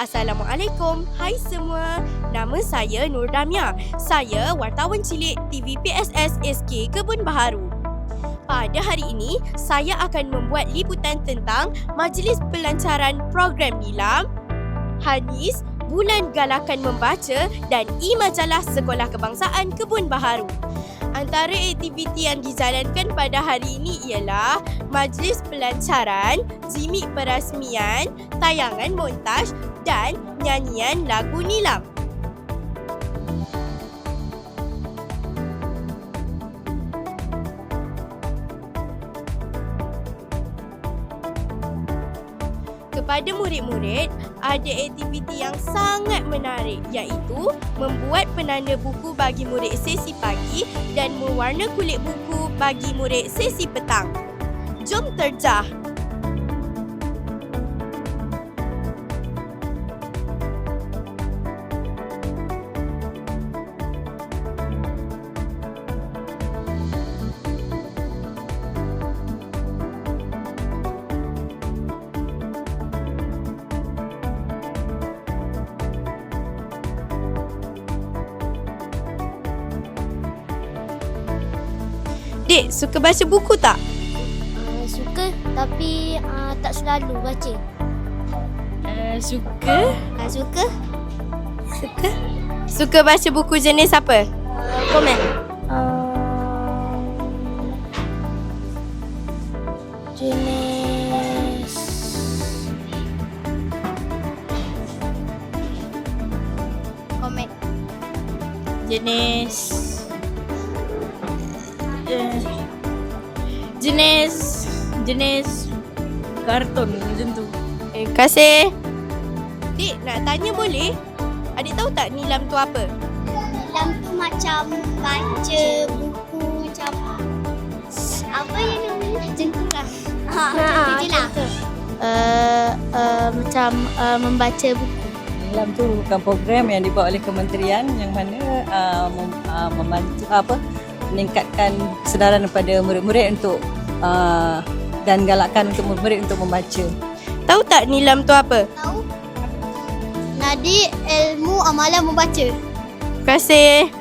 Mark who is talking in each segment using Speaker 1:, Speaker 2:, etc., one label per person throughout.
Speaker 1: Assalamualaikum. Hai semua. Nama saya Nur Damia. Saya wartawan cilik TV PSS SK Kebun Baharu. Pada hari ini, saya akan membuat liputan tentang Majlis Pelancaran Program Nilam, Hanis, Bulan Galakan Membaca dan e-majalah Sekolah Kebangsaan Kebun Baharu. Antara aktiviti yang dijalankan pada hari ini ialah majlis pelancaran, jimik perasmian, tayangan montaj dan nyanyian lagu nilam. Kepada murid-murid, ada aktiviti yang sangat menarik iaitu membuat penanda buku bagi murid sesi pagi dan mewarna kulit buku bagi murid sesi petang. Jom terjah! Dek, suka baca buku tak?
Speaker 2: Uh, suka tapi uh, tak selalu baca.
Speaker 1: Uh, suka?
Speaker 2: Uh, suka
Speaker 1: Suka? Suka baca buku jenis apa?
Speaker 2: uh, komen. Uh, jenis komen.
Speaker 1: Jenis jenis jenis kartun macam tu. Eh, kasih. Dik, nak tanya boleh? Adik tahu tak nilam tu apa?
Speaker 2: Dalam tu macam baca buku macam apa yang namanya? Macam tu lah. Ha, macam tu lah. Uh, uh, macam uh, membaca buku.
Speaker 3: Nilam tu bukan program yang dibuat oleh kementerian yang mana uh, mem, uh, membantu apa meningkatkan kesedaran kepada murid-murid untuk uh, dan galakkan untuk murid-murid untuk membaca.
Speaker 1: Tahu tak nilam tu apa?
Speaker 2: Tahu? Nadi ilmu amalan membaca.
Speaker 1: Terima kasih.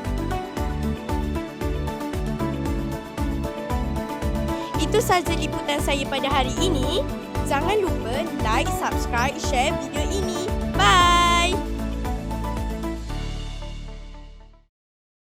Speaker 1: Itu sahaja liputan saya pada hari ini. Jangan lupa like, subscribe, share video ini.